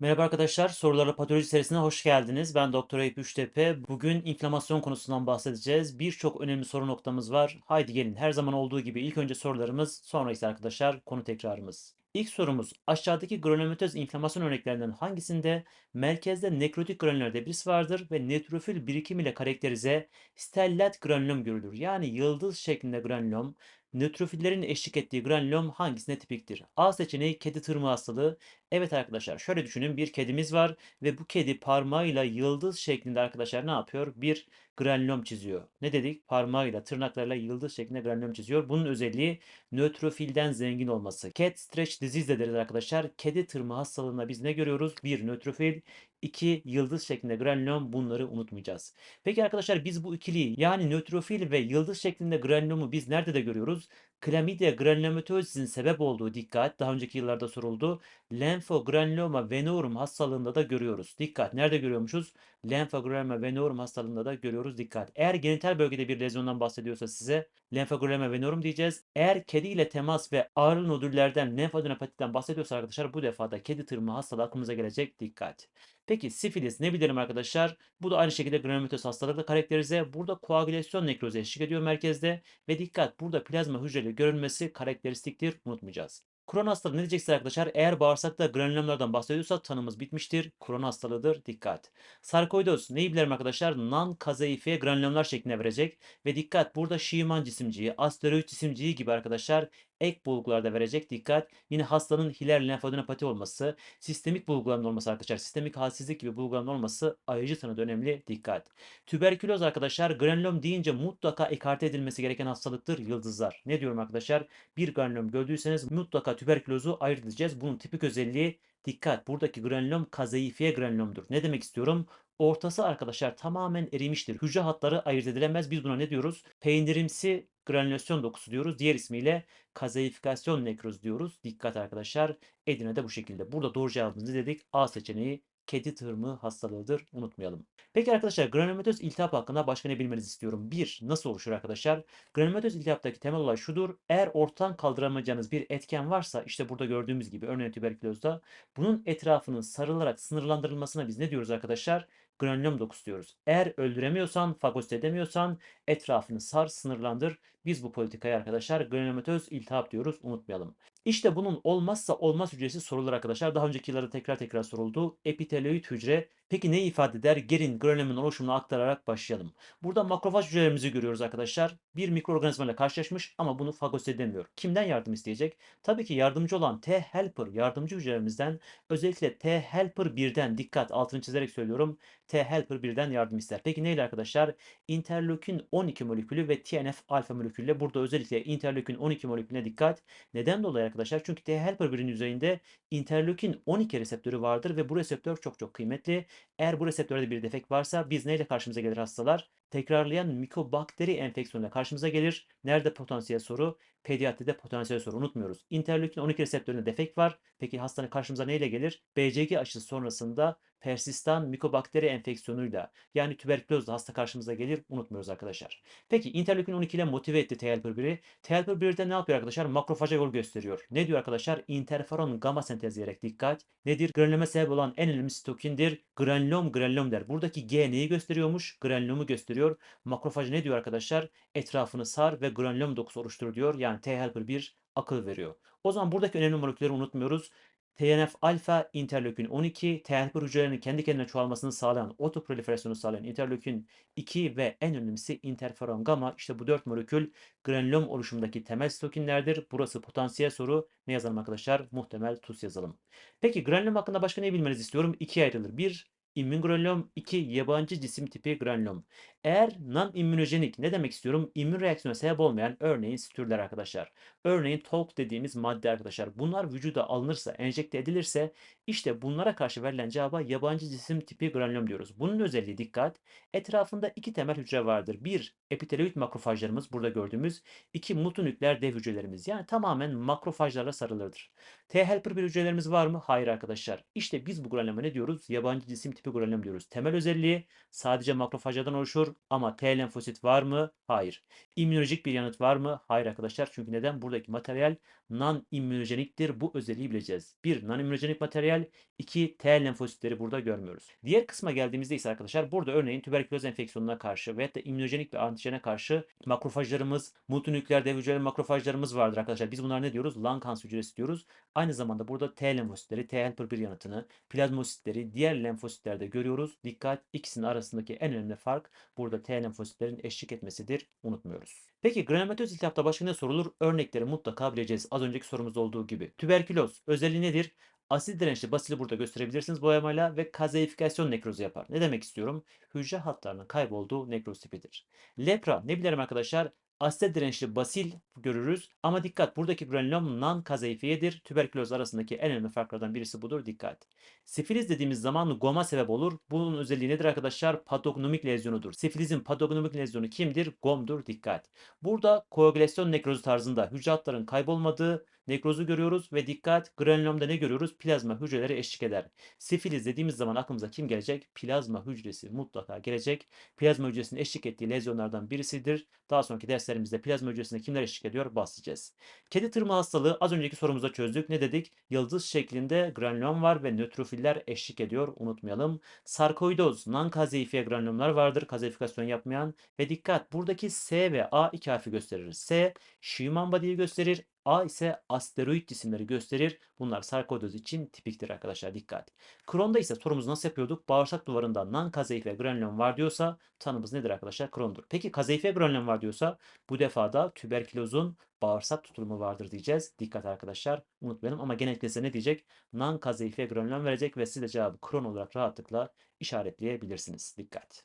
Merhaba arkadaşlar, Sorularla Patoloji serisine hoş geldiniz. Ben Doktor Eyüp Üçtepe. Bugün inflamasyon konusundan bahsedeceğiz. Birçok önemli soru noktamız var. Haydi gelin her zaman olduğu gibi ilk önce sorularımız, sonra ise arkadaşlar konu tekrarımız. İlk sorumuz aşağıdaki granulomatöz inflamasyon örneklerinden hangisinde merkezde nekrotik granüler debris vardır ve nötrofil birikim ile karakterize stellat granülom görülür. Yani yıldız şeklinde granülom, nötrofillerin eşlik ettiği granülom hangisine tipiktir? A seçeneği kedi tırmığı hastalığı. Evet arkadaşlar şöyle düşünün bir kedimiz var ve bu kedi parmağıyla yıldız şeklinde arkadaşlar ne yapıyor? Bir granülom çiziyor. Ne dedik? Parmağıyla tırnaklarla yıldız şeklinde granülom çiziyor. Bunun özelliği nötrofilden zengin olması. Cat stretch disease de deriz arkadaşlar. Kedi tırmığı hastalığında biz ne görüyoruz? Bir nötrofil, iki yıldız şeklinde granülom bunları unutmayacağız. Peki arkadaşlar biz bu ikiliyi yani nötrofil ve yıldız şeklinde granulomu biz nerede de görüyoruz? Chlamydia granulomatosis'in sebep olduğu dikkat daha önceki yıllarda soruldu. Lenfogranuloma venerum hastalığında da görüyoruz. Dikkat. Nerede görüyormuşuz? Lenfogranuloma venerum hastalığında da görüyoruz. Dikkat. Eğer genital bölgede bir lezyondan bahsediyorsa size lenfogranuloma venerum diyeceğiz. Eğer kedi ile temas ve ağrı nodüllerden lenfadenopatiden bahsediyorsa arkadaşlar bu defa da kedi tırmığı hastalığı aklımıza gelecek. Dikkat. Peki sifilis ne bilelim arkadaşlar? Bu da aynı şekilde granülomatoz hastalıkla karakterize. Burada koagülasyon nekrozu eşlik ediyor merkezde. Ve dikkat burada plazma hücreleri görülmesi karakteristiktir. Unutmayacağız. Kron hastalığı ne diyeceksiniz arkadaşlar? Eğer bağırsakta granülomlardan bahsediyorsak tanımız bitmiştir. Kron hastalığıdır. Dikkat. Sarkoidoz neyi bilelim arkadaşlar? Non kazaifiye granülomlar şeklinde verecek. Ve dikkat burada Schiemann cisimciği, asteroid cisimciği gibi arkadaşlar ek bulgularda verecek. Dikkat. Yine hastanın hiler lenfadenopati olması, sistemik bulguların olması arkadaşlar. Sistemik halsizlik gibi bulguların olması ayıcı tanıda önemli. Dikkat. Tüberküloz arkadaşlar granülom deyince mutlaka ekarte edilmesi gereken hastalıktır. Yıldızlar. Ne diyorum arkadaşlar? Bir granülom gördüyseniz mutlaka tüberkülozu ayırt edeceğiz. Bunun tipik özelliği dikkat. Buradaki granülom kazaifiye granülomdur. Ne demek istiyorum? Ortası arkadaşlar tamamen erimiştir. Hücre hatları ayırt edilemez. Biz buna ne diyoruz? Peynirimsi granülasyon dokusu diyoruz. Diğer ismiyle kazaifikasyon nekroz diyoruz. Dikkat arkadaşlar. Edirne'de bu şekilde. Burada doğru cevabımız dedik? A seçeneği kedi tırmığı hastalığıdır. Unutmayalım. Peki arkadaşlar granulomatöz iltihap hakkında başka ne bilmenizi istiyorum? 1. Nasıl oluşur arkadaşlar? Granulomatöz iltihaptaki temel olay şudur. Eğer ortadan kaldıramayacağınız bir etken varsa işte burada gördüğümüz gibi örneğin tüberkülozda bunun etrafının sarılarak sınırlandırılmasına biz ne diyoruz arkadaşlar? Granülom dokusu diyoruz. Eğer öldüremiyorsan, fagosit edemiyorsan etrafını sar, sınırlandır. Biz bu politikaya arkadaşlar granulomatöz iltihap diyoruz. Unutmayalım. İşte bunun olmazsa olmaz hücresi sorulur arkadaşlar. Daha önceki yıllarda tekrar tekrar soruldu. Epitelioid hücre. Peki ne ifade eder? Gelin granulomun oluşumunu aktararak başlayalım. Burada makrofaj hücrelerimizi görüyoruz arkadaşlar. Bir mikroorganizma ile karşılaşmış ama bunu fagosit edemiyor. Kimden yardım isteyecek? Tabii ki yardımcı olan T helper yardımcı hücrelerimizden özellikle T helper 1'den dikkat altını çizerek söylüyorum. T helper 1'den yardım ister. Peki neyle arkadaşlar? Interleukin 12 molekülü ve TNF alfa molekülüyle burada özellikle interleukin 12 molekülüne dikkat. Neden dolayı arkadaşlar? Çünkü T helper 1'in yüzeyinde interleukin 12 reseptörü vardır ve bu reseptör çok çok kıymetli. Eğer bu reseptörde bir defekt varsa biz neyle karşımıza gelir hastalar? Tekrarlayan mikobakteri enfeksiyonuyla karşımıza gelir. Nerede potansiyel soru? Pediatride potansiyel soru unutmuyoruz. Interleukin 12 reseptöründe defekt var. Peki hastane karşımıza neyle gelir? BCG aşısı sonrasında persistan mikobakteri enfeksiyonuyla yani tüberkülozla hasta karşımıza gelir. Unutmuyoruz arkadaşlar. Peki interleukin 12 ile motive etti TLP1'i. TLP1'de ne yapıyor arkadaşlar? Makrofaja yol gösteriyor. Ne diyor arkadaşlar? Interferon gamma sentezleyerek dikkat. Nedir? Granülome sebep olan en önemli sitokindir. Granülom granülom der. Buradaki G neyi gösteriyormuş? Granülomu gösteriyor. Makrofaj ne diyor arkadaşlar? Etrafını sar ve granülom dokusu oluştur diyor. Yani T helper 1 akıl veriyor. O zaman buradaki önemli molekülleri unutmuyoruz. TNF alfa, interleukin 12, TNF hücrelerinin kendi kendine çoğalmasını sağlayan, otoproliferasyonu sağlayan interleukin 2 ve en önemlisi interferon gamma. İşte bu 4 molekül granülom oluşumundaki temel sitokinlerdir. Burası potansiyel soru. Ne yazalım arkadaşlar? Muhtemel tuz yazalım. Peki granülom hakkında başka ne bilmenizi istiyorum? İkiye ayrılır. Bir, İmmün granülom 2 yabancı cisim tipi granülom. Eğer non-immünojenik ne demek istiyorum? İmmün reaksiyona sebep olmayan örneğin stürler arkadaşlar. Örneğin TOLK dediğimiz madde arkadaşlar. Bunlar vücuda alınırsa, enjekte edilirse işte bunlara karşı verilen cevaba yabancı cisim tipi granülom diyoruz. Bunun özelliği dikkat. Etrafında iki temel hücre vardır. Bir, epitelioid makrofajlarımız burada gördüğümüz. iki multinükleer dev hücrelerimiz. Yani tamamen makrofajlarla sarılıdır. T helper bir hücrelerimiz var mı? Hayır arkadaşlar. İşte biz bu granüloma ne diyoruz? Yabancı cisim tipi granülom diyoruz. Temel özelliği sadece makrofajlardan oluşur ama T lenfosit var mı? Hayır. İmmünolojik bir yanıt var mı? Hayır arkadaşlar. Çünkü neden? Buradaki materyal non-immünojeniktir. Bu özelliği bileceğiz. Bir, non-immünojenik materyal. iki T lenfositleri burada görmüyoruz. Diğer kısma geldiğimizde ise arkadaşlar burada örneğin tüberküloz enfeksiyonuna karşı veyahut da immünojenik ve antijene karşı makrofajlarımız, multinükleer dev hücreli makrofajlarımız vardır arkadaşlar. Biz bunlar ne diyoruz? Langhans hücresi diyoruz. Aynı zamanda burada T lenfositleri, T helper 1 yanıtını, plazmositleri diğer lenfositlerde görüyoruz. Dikkat ikisinin arasındaki en önemli fark burada T lenfositlerin eşlik etmesidir. Unutmuyoruz. Peki granülomatöz iltihapta başka ne sorulur? Örnekleri mutlaka bileceğiz. Az önceki sorumuzda olduğu gibi. Tüberküloz özelliği nedir? Asit dirençli basili burada gösterebilirsiniz boyamayla ve kazeifikasyon nekrozu yapar. Ne demek istiyorum? Hücre hatlarının kaybolduğu nekroz tipidir. Lepra ne bilirim arkadaşlar? Asite dirençli basil görürüz ama dikkat buradaki granülom non kazeifiyedir. Tüberküloz arasındaki en önemli farklardan birisi budur. Dikkat. Sifiliz dediğimiz zaman goma sebep olur. Bunun özelliği nedir arkadaşlar? Patognomik lezyonudur. Sifilizin patognomik lezyonu kimdir? Gomdur. Dikkat. Burada koagülasyon nekrozu tarzında hücre hatların kaybolmadığı nekrozu görüyoruz ve dikkat granülomda ne görüyoruz? Plazma hücreleri eşlik eder. Sifiliz dediğimiz zaman aklımıza kim gelecek? Plazma hücresi mutlaka gelecek. Plazma hücresinin eşlik ettiği lezyonlardan birisidir. Daha sonraki derslerimizde plazma hücresinde kimler eşlik ediyor bahsedeceğiz. Kedi tırma hastalığı az önceki sorumuzda çözdük. Ne dedik? Yıldız şeklinde granülom var ve nötrofiller eşlik ediyor. Unutmayalım. Sarkoidoz, non-kazeifiye granülomlar vardır. Kazeifikasyon yapmayan. Ve dikkat buradaki S ve A iki harfi gösterir. S, Schumann body'yi gösterir. A ise asteroid cisimleri gösterir. Bunlar sarkoidoz için tipiktir arkadaşlar dikkat. Kron'da ise sorumuzu nasıl yapıyorduk? Bağırsak duvarında non-kazeife granülom var diyorsa tanımız nedir arkadaşlar? Kron'dur. Peki kazeife granülom var diyorsa bu defa da tüberkülozun bağırsak tutulumu vardır diyeceğiz. Dikkat arkadaşlar unutmayalım ama genellikle ne diyecek? Non-kazeife granülom verecek ve siz de cevabı Kron olarak rahatlıkla işaretleyebilirsiniz. Dikkat.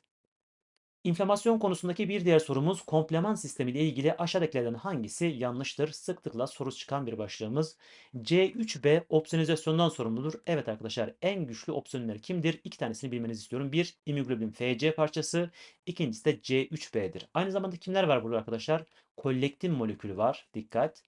İnflamasyon konusundaki bir diğer sorumuz kompleman sistemi ile ilgili aşağıdakilerden hangisi yanlıştır? Sıklıkla soru çıkan bir başlığımız. C3B opsiyonizasyondan sorumludur. Evet arkadaşlar en güçlü opsiyonlar kimdir? İki tanesini bilmenizi istiyorum. Bir immunoglobulin FC parçası. İkincisi de C3B'dir. Aynı zamanda kimler var burada arkadaşlar? Kollektin molekülü var. Dikkat.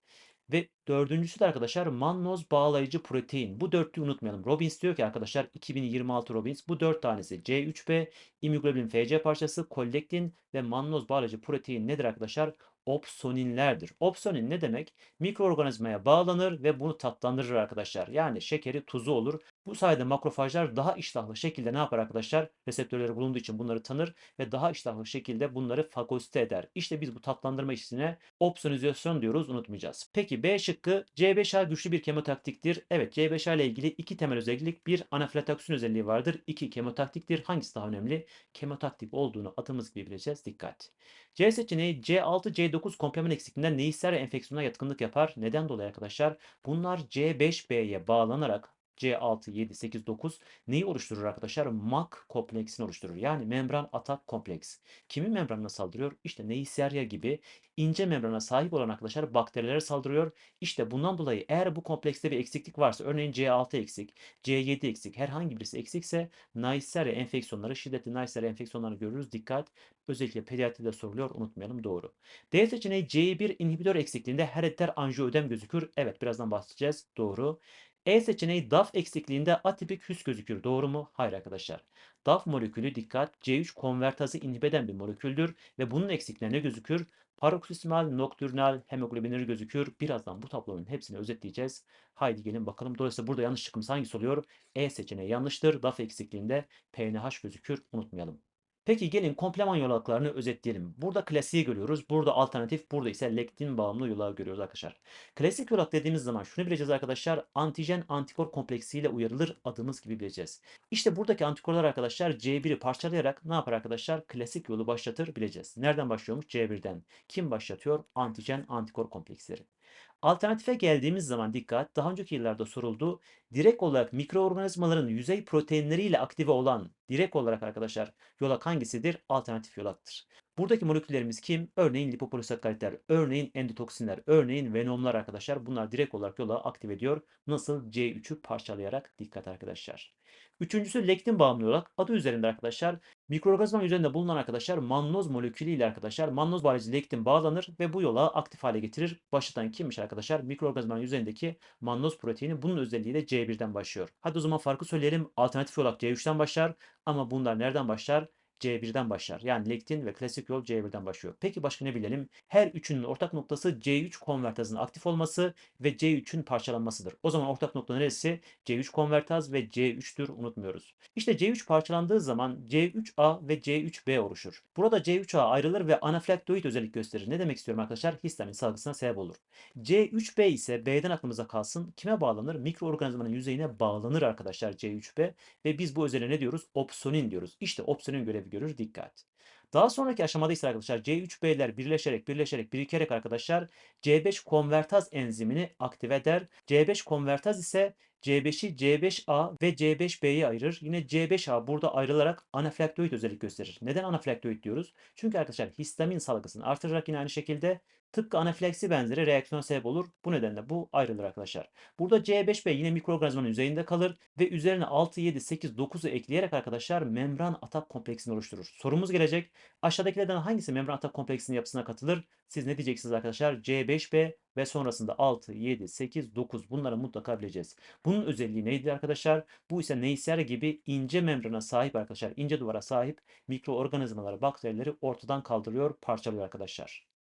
Ve dördüncüsü de arkadaşlar mannoz bağlayıcı protein. Bu dörtlüyü unutmayalım. Robbins diyor ki arkadaşlar 2026 Robbins bu dört tanesi C3B, immunoglobulin FC parçası, kollektin ve mannoz bağlayıcı protein nedir arkadaşlar? Opsoninlerdir. Opsonin ne demek? Mikroorganizmaya bağlanır ve bunu tatlandırır arkadaşlar. Yani şekeri tuzu olur. Bu sayede makrofajlar daha iştahlı şekilde ne yapar arkadaşlar? Reseptörleri bulunduğu için bunları tanır ve daha iştahlı şekilde bunları fagosite eder. İşte biz bu tatlandırma işine opsonizasyon diyoruz unutmayacağız. Peki B şıkkı C5A güçlü bir kemotaktiktir. Evet C5A ile ilgili iki temel özellik. Bir anafilatoksин özelliği vardır. İki kemotaktiktir. Hangisi daha önemli? Kemotaktik olduğunu adımız gibi bileceğiz. Dikkat. C seçeneği C6, C9 komplement eksikliğinden neisser enfeksiyona yatkınlık yapar. Neden dolayı arkadaşlar? Bunlar C5B'ye bağlanarak C6, 7, 8, 9 neyi oluşturur arkadaşlar? MAC kompleksini oluşturur. Yani membran atak kompleks. Kimin membranına saldırıyor? İşte Neisseria gibi ince membrana sahip olan arkadaşlar bakterilere saldırıyor. İşte bundan dolayı eğer bu komplekste bir eksiklik varsa örneğin C6 eksik, C7 eksik, herhangi birisi eksikse Neisseria enfeksiyonları, şiddetli Neisseria enfeksiyonlarını görürüz. Dikkat. Özellikle pediatride soruluyor. Unutmayalım. Doğru. D seçeneği C1 inhibitör eksikliğinde herediter anjiödem gözükür. Evet birazdan bahsedeceğiz. Doğru. E seçeneği DAF eksikliğinde atipik hüs gözükür. Doğru mu? Hayır arkadaşlar. DAF molekülü dikkat C3 konvertazı inhibeden bir moleküldür ve bunun eksikliğine ne gözükür? Paroksimal nokturnal hemoglobinleri gözükür. Birazdan bu tablonun hepsini özetleyeceğiz. Haydi gelin bakalım. Dolayısıyla burada yanlış çıkımız hangisi oluyor? E seçeneği yanlıştır. DAF eksikliğinde PNH gözükür. Unutmayalım. Peki gelin kompleman yolaklarını özetleyelim. Burada klasiği görüyoruz. Burada alternatif, burada ise lektin bağımlı yolağı görüyoruz arkadaşlar. Klasik yolak dediğimiz zaman şunu bileceğiz arkadaşlar. Antijen antikor kompleksiyle uyarılır adımız gibi bileceğiz. İşte buradaki antikorlar arkadaşlar C1'i parçalayarak ne yapar arkadaşlar? Klasik yolu başlatır bileceğiz. Nereden başlıyormuş? C1'den. Kim başlatıyor? Antijen antikor kompleksleri. Alternatife geldiğimiz zaman dikkat, daha önceki yıllarda soruldu. Direkt olarak mikroorganizmaların yüzey proteinleriyle aktive olan direkt olarak arkadaşlar yolak hangisidir? Alternatif yolaktır. Buradaki moleküllerimiz kim? Örneğin lipopolisakkaritler, örneğin endotoksinler, örneğin venomlar arkadaşlar. Bunlar direkt olarak yola aktive ediyor. Nasıl? C3'ü parçalayarak dikkat arkadaşlar. Üçüncüsü lektin bağımlı yolak. Adı üzerinde arkadaşlar mikroorganizma üzerinde bulunan arkadaşlar mannoz molekülü ile arkadaşlar mannoz bağlayıcı lektin bağlanır ve bu yola aktif hale getirir. Başlatan kimmiş arkadaşlar? Mikroorganizmanın üzerindeki mannoz proteini bunun özelliği de C1'den başlıyor. Hadi o zaman farkı söyleyelim. Alternatif yolak C3'ten başlar ama bunlar nereden başlar? C1'den başlar. Yani lektin ve klasik yol C1'den başlıyor. Peki başka ne bilelim? Her üçünün ortak noktası C3 konvertazının aktif olması ve C3'ün parçalanmasıdır. O zaman ortak nokta neresi? C3 konvertaz ve C3'tür unutmuyoruz. İşte C3 parçalandığı zaman C3A ve C3B oluşur. Burada C3A ayrılır ve anaflaktoid özellik gösterir. Ne demek istiyorum arkadaşlar? Histamin salgısına sebep olur. C3B ise B'den aklımıza kalsın. Kime bağlanır? Mikroorganizmanın yüzeyine bağlanır arkadaşlar C3B ve biz bu özelliğe ne diyoruz? Opsonin diyoruz. İşte opsonin görevi görür. Dikkat. Daha sonraki aşamada ise arkadaşlar C3B'ler birleşerek birleşerek birikerek arkadaşlar C5 konvertaz enzimini aktive eder. C5 konvertaz ise C5'i C5A ve C5B'ye ayırır. Yine C5A burada ayrılarak anaflaktoid özellik gösterir. Neden anaflaktoid diyoruz? Çünkü arkadaşlar histamin salgısını artırarak yine aynı şekilde tıpkı anafilaksi benzeri reaksiyon sebep olur. Bu nedenle bu ayrılır arkadaşlar. Burada C5B yine mikroorganizmanın yüzeyinde kalır ve üzerine 6, 7, 8, 9'u ekleyerek arkadaşlar membran atak kompleksini oluşturur. Sorumuz gelecek. Aşağıdakilerden hangisi membran atak kompleksinin yapısına katılır? Siz ne diyeceksiniz arkadaşlar? C5B ve sonrasında 6, 7, 8, 9 bunları mutlaka bileceğiz. Bunun özelliği neydi arkadaşlar? Bu ise Neisseria gibi ince membrana sahip arkadaşlar, ince duvara sahip mikroorganizmaları, bakterileri ortadan kaldırıyor, parçalıyor arkadaşlar.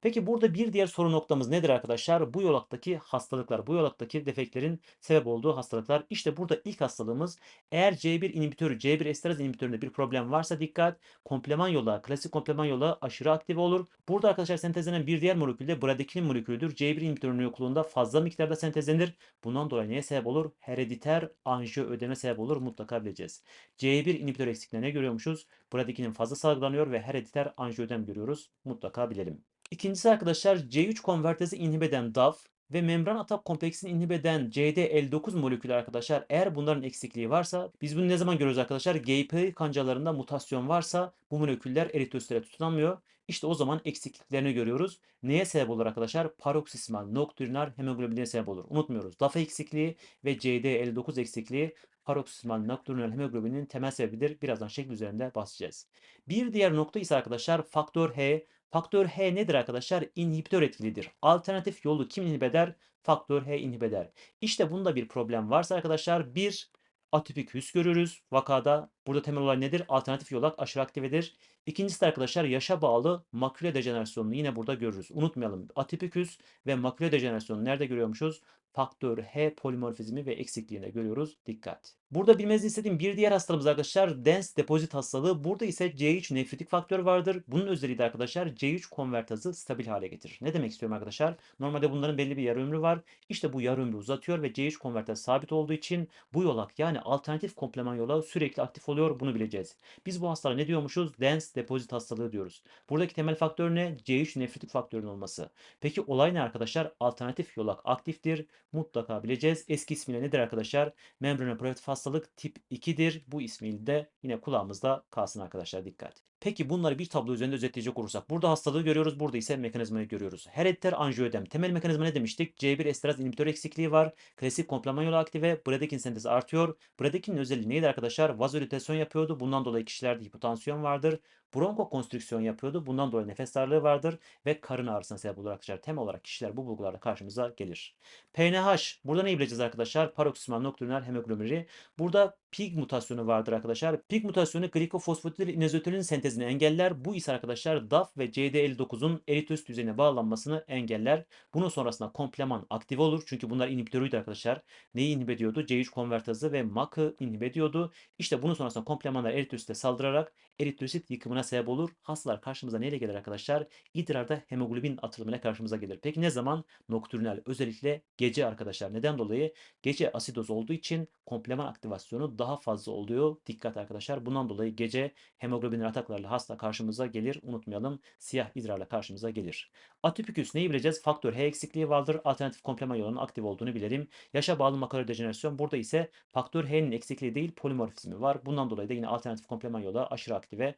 Peki burada bir diğer soru noktamız nedir arkadaşlar? Bu yolaktaki hastalıklar, bu yolaktaki defektlerin sebep olduğu hastalıklar. İşte burada ilk hastalığımız eğer C1 inhibitörü, C1 esteraz inhibitöründe bir problem varsa dikkat. Kompleman yola, klasik kompleman yola aşırı aktive olur. Burada arkadaşlar sentezlenen bir diğer molekül de bradikinin molekülüdür. C1 inhibitörünün yokluğunda fazla miktarda sentezlenir. Bundan dolayı neye sebep olur? Herediter anjiyo ödeme sebep olur. Mutlaka bileceğiz. C1 inhibitör eksikliğine ne görüyormuşuz? Bradikinin fazla salgılanıyor ve herediter anjiyo ödem görüyoruz. Mutlaka bilelim. İkincisi arkadaşlar C3 konvertezi inhibeden DAF ve membran atak kompleksini inhibeden CD59 molekülü arkadaşlar eğer bunların eksikliği varsa biz bunu ne zaman görüyoruz arkadaşlar? GP kancalarında mutasyon varsa bu moleküller eritrositlere tutunamıyor. İşte o zaman eksikliklerini görüyoruz. Neye sebep olur arkadaşlar? Paroksismal nokturnal hemoglobinine sebep olur. Unutmuyoruz. DAF eksikliği ve CD59 eksikliği paroksismal nokturnal hemoglobinin temel sebebidir. Birazdan şekil üzerinde bahsedeceğiz. Bir diğer nokta ise arkadaşlar faktör H Faktör H nedir arkadaşlar? İnhibitör etkilidir. Alternatif yolu kim inhibeder? Faktör H inhibeder. İşte bunda bir problem varsa arkadaşlar bir atipik hüs görürüz vakada. Burada temel olay nedir? Alternatif yolak aşırı aktivedir. İkincisi de arkadaşlar yaşa bağlı makule dejenerasyonunu yine burada görürüz. Unutmayalım atipik hüs ve makule dejenerasyonunu nerede görüyormuşuz? Faktör H polimorfizmi ve eksikliğinde görüyoruz. Dikkat. Burada bilmenizi istediğim bir diğer hastalığımız arkadaşlar dense depozit hastalığı. Burada ise C3 nefritik faktör vardır. Bunun özelliği de arkadaşlar C3 konvertazı stabil hale getirir. Ne demek istiyorum arkadaşlar? Normalde bunların belli bir yarı ömrü var. İşte bu yarı ömrü uzatıyor ve C3 konvertazı sabit olduğu için bu yolak yani alternatif kompleman yola sürekli aktif oluyor. Bunu bileceğiz. Biz bu hastalığa ne diyormuşuz? Dense depozit hastalığı diyoruz. Buradaki temel faktör ne? C3 nefritik faktörün olması. Peki olay ne arkadaşlar? Alternatif yolak aktiftir. Mutlaka bileceğiz. Eski ismiyle nedir arkadaşlar? Membranoproliferatif hastalık tip 2'dir. Bu ismiyle de yine kulağımızda kalsın arkadaşlar dikkat. Peki bunları bir tablo üzerinde özetleyecek olursak. Burada hastalığı görüyoruz. Burada ise mekanizmayı görüyoruz. Herediter anjiyoödem. Temel mekanizma ne demiştik? C1 esteraz inhibitör eksikliği var. Klasik kompleman yolu aktive. Bradekin sentezi artıyor. Bradekinin özelliği neydi arkadaşlar? Vazodilatasyon yapıyordu. Bundan dolayı kişilerde hipotansiyon vardır. Bronkokonstrüksiyon yapıyordu. Bundan dolayı nefes darlığı vardır ve karın ağrısına sebep olur arkadaşlar. Temel olarak kişiler bu bulgularla karşımıza gelir. PNH. Burada ne bileceğiz arkadaşlar? Paroksimal nokturnal hemoglobinuri. Burada PIG mutasyonu vardır arkadaşlar. PIG mutasyonu glikofosfatidyl izotoninin sentezini engeller. Bu ise arkadaşlar DAF ve CD59'un eritrosit düzeyine bağlanmasını engeller. Bunun sonrasında kompleman aktive olur. Çünkü bunlar inhibitörüydü arkadaşlar. Neyi inhibe ediyordu? C3 konvertazı ve MAK'ı inhibe ediyordu. İşte bunun sonrasında komplemanlar eritrosite saldırarak eritrosit yıkımına sebep olur. Hastalar karşımıza neyle gelir arkadaşlar? İdrarda hemoglobin atılımıyla karşımıza gelir. Peki ne zaman? Nokturnal özellikle gece arkadaşlar. Neden dolayı? Gece asidoz olduğu için kompleman aktivasyonu daha fazla oluyor. Dikkat arkadaşlar. Bundan dolayı gece hemoglobin ataklarla hasta karşımıza gelir. Unutmayalım. Siyah idrarla karşımıza gelir. Atipiküs neyi bileceğiz? Faktör H eksikliği vardır. Alternatif kompleman yolunun aktif olduğunu bilelim. Yaşa bağlı makara dejenerasyon. Burada ise faktör H'nin eksikliği değil polimorfizmi var. Bundan dolayı da yine alternatif kompleman yola aşırı aktive.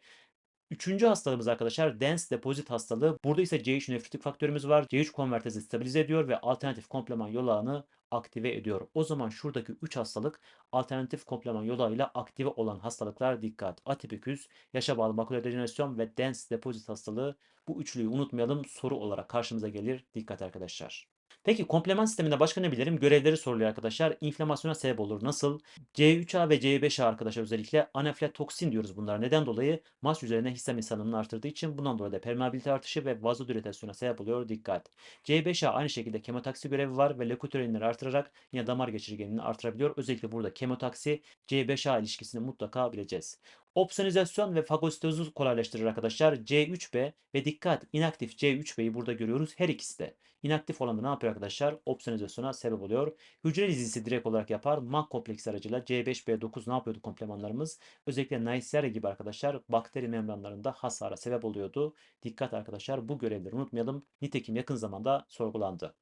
Üçüncü hastalığımız arkadaşlar dense depozit hastalığı. Burada ise C3 nefritik faktörümüz var. C3 konvertezi stabilize ediyor ve alternatif kompleman yolağını aktive ediyor. O zaman şuradaki 3 hastalık alternatif kompleman yolağıyla aktive olan hastalıklar dikkat. Atipiküs, yaşa bağlı makule dejenerasyon ve dense depozit hastalığı bu üçlüyü unutmayalım soru olarak karşımıza gelir. Dikkat arkadaşlar. Peki komplement sisteminde başka ne bilirim? Görevleri soruluyor arkadaşlar. İnflamasyona sebep olur. Nasıl? C3A ve C5A arkadaşlar özellikle anaflatoksin diyoruz bunlara. Neden dolayı? Mas üzerine histamin salınımını artırdığı için bundan dolayı da permeabilite artışı ve vazodilatasyona sebep oluyor. Dikkat. C5A aynı şekilde kemotaksi görevi var ve lökotrieninleri artırarak yine damar geçirgenliğini artırabiliyor. Özellikle burada kemotaksi C5A ilişkisini mutlaka bileceğiz. Opsonizasyon ve fagositozu kolaylaştırır arkadaşlar. C3B ve dikkat inaktif C3B'yi burada görüyoruz. Her ikisi de. İnaktif olan da ne yapıyor arkadaşlar? Opsonizasyona sebep oluyor. Hücre dizisi direkt olarak yapar. MAK kompleksi aracıyla C5B9 ne yapıyordu komplemanlarımız? Özellikle Neisseria gibi arkadaşlar bakteri membranlarında hasara sebep oluyordu. Dikkat arkadaşlar bu görevleri unutmayalım. Nitekim yakın zamanda sorgulandı.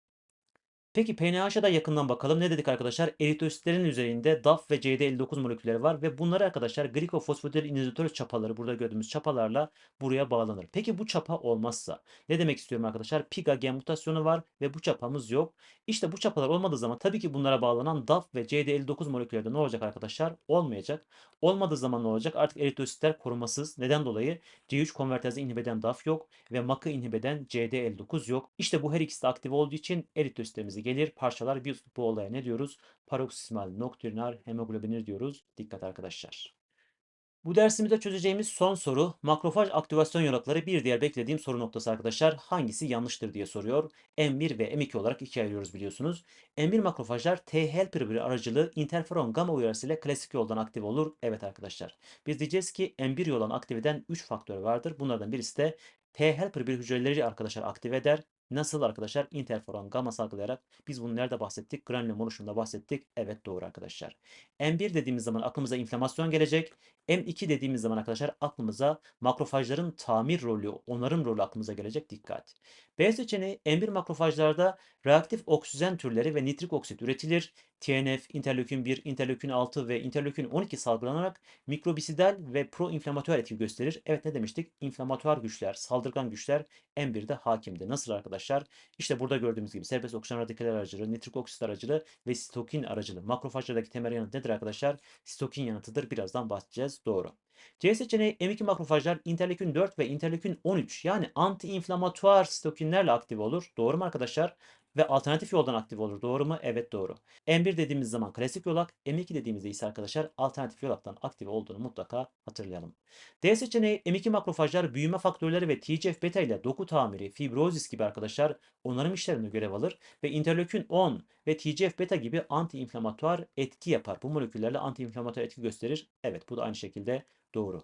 Peki PNH'a da yakından bakalım. Ne dedik arkadaşlar? Eritrositlerin üzerinde DAF ve CD59 molekülleri var ve bunları arkadaşlar glikofosfodiol inhibitöz çapaları burada gördüğümüz çapalarla buraya bağlanır. Peki bu çapa olmazsa ne demek istiyorum arkadaşlar? Piga gen mutasyonu var ve bu çapamız yok. İşte bu çapalar olmadığı zaman tabii ki bunlara bağlanan DAF ve CD59 molekülleri de ne olacak arkadaşlar? Olmayacak. Olmadığı zaman ne olacak? Artık eritrositler korumasız. Neden dolayı? C3 konvertezi inhibeden DAF yok ve MAK'ı inhibeden CD59 yok. İşte bu her ikisi de aktif olduğu için eritrositlerimizi gelir, parçalar. Biz bu olaya ne diyoruz? Paroksimal nokturnar hemoglobinur diyoruz. Dikkat arkadaşlar. Bu dersimizde çözeceğimiz son soru makrofaj aktivasyon yolakları bir diğer beklediğim soru noktası arkadaşlar. Hangisi yanlıştır diye soruyor. M1 ve M2 olarak ikiye ayırıyoruz biliyorsunuz. M1 makrofajlar T helper bir aracılığı interferon gamma uyarısıyla klasik yoldan aktif olur. Evet arkadaşlar. Biz diyeceğiz ki M1 yoldan aktif eden 3 faktör vardır. Bunlardan birisi de T helper bir hücreleri arkadaşlar aktif eder. Nasıl arkadaşlar? Interferon gamma salgılayarak biz bunu nerede bahsettik? Granülom oluşumunda bahsettik. Evet doğru arkadaşlar. M1 dediğimiz zaman aklımıza inflamasyon gelecek. M2 dediğimiz zaman arkadaşlar aklımıza makrofajların tamir rolü, onarım rolü aklımıza gelecek. Dikkat. B seçeneği M1 makrofajlarda reaktif oksijen türleri ve nitrik oksit üretilir. TNF, interleukin 1, interleukin 6 ve interleukin 12 salgılanarak mikrobisidal ve proinflamatuar etki gösterir. Evet ne demiştik? İnflamatuar güçler, saldırgan güçler M1'de hakimdi. Nasıl arkadaşlar? İşte burada gördüğümüz gibi serbest oksijen radikal aracılığı, nitrik oksit aracılığı ve sitokin aracılığı. Makrofajlardaki temel yanıt nedir arkadaşlar? Sitokin yanıtıdır. Birazdan bahsedeceğiz. Doğru. C seçeneği M2 makrofajlar interleukin 4 ve interleukin 13 yani anti-inflamatuar sitokinlerle aktif olur. Doğru mu arkadaşlar? Ve alternatif yoldan aktif olur. Doğru mu? Evet doğru. M1 dediğimiz zaman klasik yolak, M2 dediğimizde ise arkadaşlar alternatif yolaktan aktif olduğunu mutlaka hatırlayalım. D seçeneği M2 makrofajlar büyüme faktörleri ve TGF beta ile doku tamiri, fibrozis gibi arkadaşlar onarım işlerinde görev alır ve interleukin 10 ve TGF beta gibi anti-inflamatuar etki yapar. Bu moleküllerle anti-inflamatuar etki gösterir. Evet bu da aynı şekilde Doğru.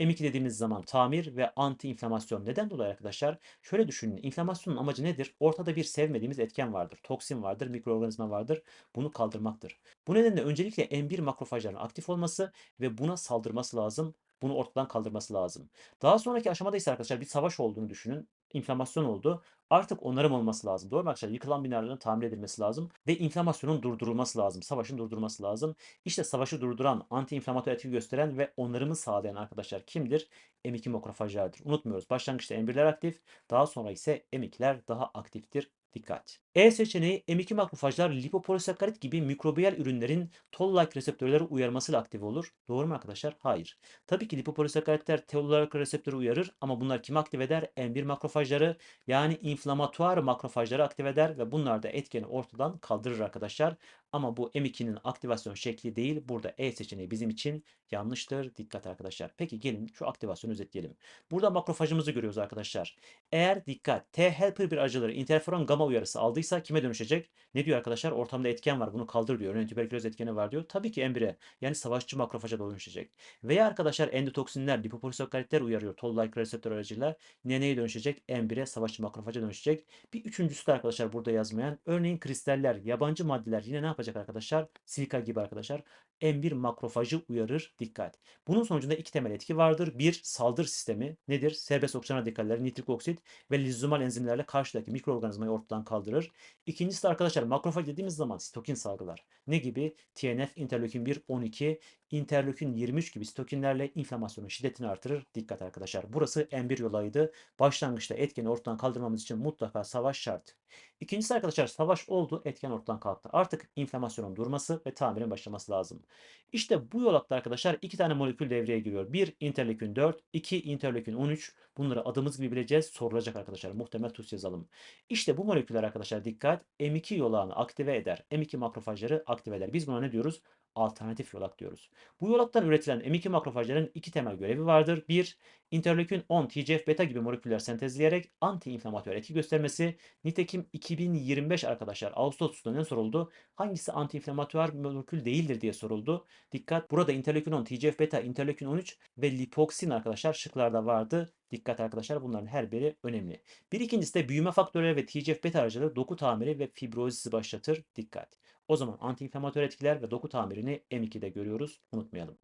M2 dediğimiz zaman tamir ve anti-inflamasyon. Neden dolayı arkadaşlar? Şöyle düşünün. İnflamasyonun amacı nedir? Ortada bir sevmediğimiz etken vardır. Toksin vardır, mikroorganizma vardır. Bunu kaldırmaktır. Bu nedenle öncelikle M1 makrofajların aktif olması ve buna saldırması lazım. Bunu ortadan kaldırması lazım. Daha sonraki aşamada ise arkadaşlar bir savaş olduğunu düşünün. İnflamasyon oldu. Artık onarım olması lazım. Doğru mu arkadaşlar? Yıkılan binaların tamir edilmesi lazım ve inflamasyonun durdurulması lazım. Savaşın durdurulması lazım. İşte savaşı durduran, anti-inflamatuar etki gösteren ve onarımı sağlayan arkadaşlar kimdir? M2 makrofajlardır. Unutmuyoruz. Başlangıçta M1'ler aktif, daha sonra ise M2'ler daha aktiftir. Dikkat. E seçeneği M2 makrofajlar lipopolisakkarit gibi mikrobiyal ürünlerin toll-like reseptörleri uyarmasıyla aktif olur. Doğru mu arkadaşlar? Hayır. Tabii ki lipopolisakkaritler toll-like reseptörü uyarır ama bunlar kim aktif eder? M1 makrofajları yani inflamatuar makrofajları aktif eder ve bunlar da etkeni ortadan kaldırır arkadaşlar. Ama bu M2'nin aktivasyon şekli değil. Burada E seçeneği bizim için yanlıştır. Dikkat arkadaşlar. Peki gelin şu aktivasyonu özetleyelim. Burada makrofajımızı görüyoruz arkadaşlar. Eğer dikkat T helper bir acıları interferon gamma uyarısı aldıysa kime dönüşecek? Ne diyor arkadaşlar? Ortamda etken var. Bunu kaldır diyor. Örneğin tüberküloz etkeni var diyor. Tabii ki M1'e yani savaşçı makrofaja dönüşecek. Veya arkadaşlar endotoksinler, lipopolisakkaritler uyarıyor. Toll-like reseptör aracıyla ne neye dönüşecek? M1'e savaşçı makrofaja dönüşecek. Bir üçüncüsü de arkadaşlar burada yazmayan. Örneğin kristaller, yabancı maddeler yine ne yapacak arkadaşlar? Silika gibi arkadaşlar. M1 makrofajı uyarır. Dikkat. Bunun sonucunda iki temel etki vardır. Bir, saldır sistemi nedir? Serbest oksijen radikalleri, nitrik oksit ve lizomal enzimlerle karşıdaki mikroorganizmayı ortadan kaldırır. İkincisi de arkadaşlar makrofaj dediğimiz zaman sitokin salgılar. Ne gibi? TNF, interleukin 1, 12, interleukin 23 gibi sitokinlerle inflamasyonun şiddetini artırır. Dikkat arkadaşlar. Burası M1 yolaydı. Başlangıçta etkeni ortadan kaldırmamız için mutlaka savaş şart. İkincisi arkadaşlar savaş oldu, etken ortadan kalktı. Artık inflamasyonun durması ve tamirin başlaması lazım. İşte bu yolakta arkadaşlar iki tane molekül devreye giriyor. Bir interleukin 4, iki interleukin 13. Bunları adımız gibi bileceğiz. Sorulacak arkadaşlar. Muhtemel TUS yazalım. İşte bu moleküller arkadaşlar dikkat M2 yolağını aktive eder. M2 makrofajları aktive eder. Biz buna ne diyoruz? Alternatif yolak diyoruz. Bu yolaktan üretilen M2 makrofajların iki temel görevi vardır. Bir, interleukin 10, TGF-beta gibi moleküller sentezleyerek anti-inflamatör etki göstermesi. Nitekim 2025 arkadaşlar Ağustos'ta ne soruldu? Hangisi anti-inflamatuar molekül değildir diye soruldu. Dikkat burada interleukin 10, TGF-beta, interleukin 13 ve lipoksin arkadaşlar şıklarda vardı. Dikkat arkadaşlar bunların her biri önemli. Bir ikincisi de büyüme faktörleri ve TGF-beta aracılığı doku tamiri ve fibrozisi başlatır. Dikkat. O zaman antiinflamatör etkiler ve doku tamirini M2'de görüyoruz. Unutmayalım.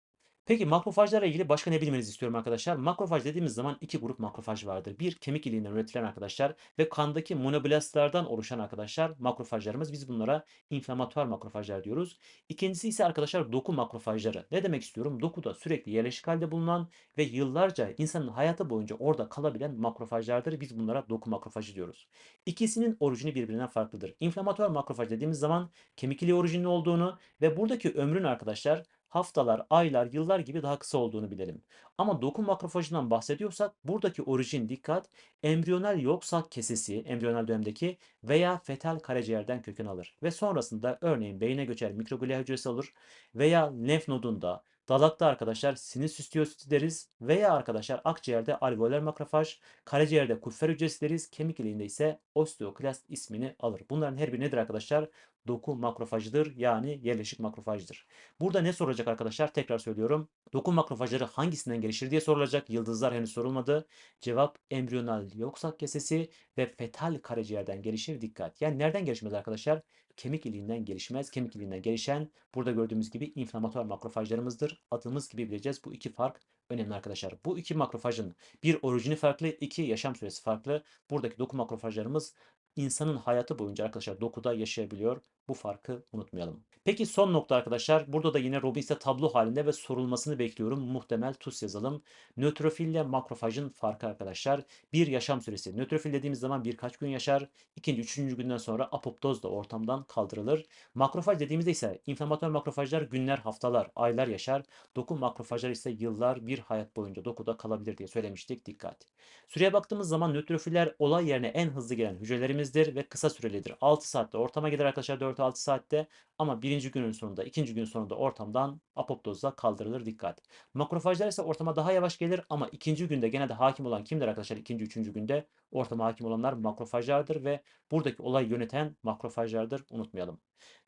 Peki makrofajlarla ilgili başka ne bilmenizi istiyorum arkadaşlar? Makrofaj dediğimiz zaman iki grup makrofaj vardır. Bir kemik iliğinden üretilen arkadaşlar ve kandaki monoblastlardan oluşan arkadaşlar makrofajlarımız. Biz bunlara inflamatuar makrofajlar diyoruz. İkincisi ise arkadaşlar doku makrofajları. Ne demek istiyorum? Dokuda sürekli yerleşik halde bulunan ve yıllarca insanın hayatı boyunca orada kalabilen makrofajlardır. Biz bunlara doku makrofajı diyoruz. İkisinin orijini birbirinden farklıdır. İnflamatuar makrofaj dediğimiz zaman kemik iliği orijinli olduğunu ve buradaki ömrün arkadaşlar haftalar, aylar, yıllar gibi daha kısa olduğunu bilelim. Ama doku makrofajından bahsediyorsak buradaki orijin dikkat embriyonel yoksak kesesi, embriyonel dönemdeki veya fetal karaciğerden köken alır. Ve sonrasında örneğin beyne göçer mikroglia hücresi olur veya lenf nodunda, dalakta arkadaşlar sinüs histiyositi deriz veya arkadaşlar akciğerde alveolar makrofaj, karaciğerde kupfer hücresi deriz, kemik iliğinde ise osteoklast ismini alır. Bunların her biri nedir arkadaşlar? Doku makrofajıdır. Yani yerleşik makrofajdır. Burada ne soracak arkadaşlar? Tekrar söylüyorum. Doku makrofajları hangisinden gelişir diye sorulacak. Yıldızlar henüz sorulmadı. Cevap embriyonal yoksak kesesi ve fetal karaciğerden gelişir. Dikkat. Yani nereden gelişmez arkadaşlar? Kemik iliğinden gelişmez. Kemik iliğinden gelişen burada gördüğümüz gibi inflamatuar makrofajlarımızdır. Adımız gibi bileceğiz. Bu iki fark önemli arkadaşlar. Bu iki makrofajın bir orijini farklı, iki yaşam süresi farklı. Buradaki doku makrofajlarımız insanın hayatı boyunca arkadaşlar dokuda yaşayabiliyor. Bu farkı unutmayalım. Peki son nokta arkadaşlar. Burada da yine Robbins'e tablo halinde ve sorulmasını bekliyorum. Muhtemel TUS yazalım. Nötrofil ile makrofajın farkı arkadaşlar. Bir yaşam süresi. Nötrofil dediğimiz zaman birkaç gün yaşar. İkinci, üçüncü günden sonra apoptoz da ortamdan kaldırılır. Makrofaj dediğimizde ise inflamatör makrofajlar günler, haftalar, aylar yaşar. Doku makrofajlar ise yıllar bir hayat boyunca dokuda kalabilir diye söylemiştik. Dikkat. Süreye baktığımız zaman nötrofiller olay yerine en hızlı gelen hücrelerimizdir ve kısa sürelidir. 6 saatte ortama gider arkadaşlar 4-6 saatte ama birinci günün sonunda, ikinci gün sonunda ortamdan apoptozla kaldırılır dikkat. Makrofajlar ise ortama daha yavaş gelir ama ikinci günde gene de hakim olan kimdir arkadaşlar? İkinci, üçüncü günde ortama hakim olanlar makrofajlardır ve buradaki olayı yöneten makrofajlardır. Unutmayalım.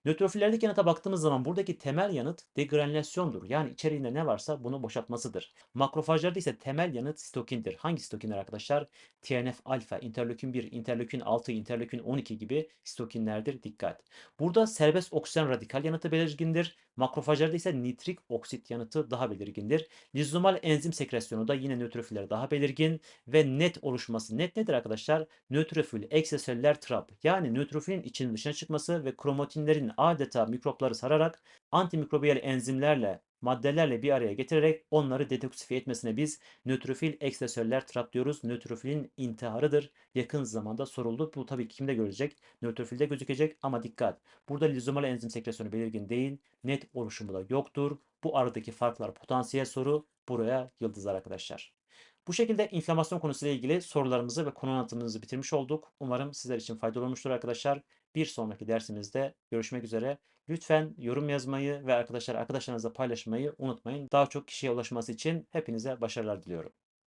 Nötrofillerdeki yanıta baktığımız zaman buradaki temel yanıt degranülasyondur. Yani içeriğinde ne varsa bunu boşaltmasıdır. Makrofajlarda ise temel yanıt sitokindir. Hangi sitokinler arkadaşlar? TNF alfa, interleukin 1, interleukin 6, interleukin 12 gibi sitokinlerdir. Dikkat. Burada serbest oksijen radikal yanıtı belirgindir. Makrofajlarda ise nitrik oksit yanıtı daha belirgindir. Lizomal enzim sekresyonu da yine nötrofiller daha belirgin ve net oluşması. Net nedir arkadaşlar? Nötrofil, ekstraselüler trap yani nötrofilin içinin dışına çıkması ve kromatinlerin adeta mikropları sararak antimikrobiyal enzimlerle maddelerle bir araya getirerek onları detoksifiye etmesine biz nötrofil ekstraselüler trap diyoruz. Nötrofilin intiharıdır. Yakın zamanda soruldu. Bu tabii ki kimde görecek? Nötrofilde gözükecek ama dikkat. Burada lizomal enzim sekresyonu belirgin değil. Net oluşumu da yoktur. Bu aradaki farklar potansiyel soru. Buraya yıldızlar arkadaşlar. Bu şekilde inflamasyon konusuyla ilgili sorularımızı ve konu anlatımımızı bitirmiş olduk. Umarım sizler için faydalı olmuştur arkadaşlar. Bir sonraki dersimizde görüşmek üzere. Lütfen yorum yazmayı ve arkadaşlar arkadaşlarınızla paylaşmayı unutmayın. Daha çok kişiye ulaşması için hepinize başarılar diliyorum.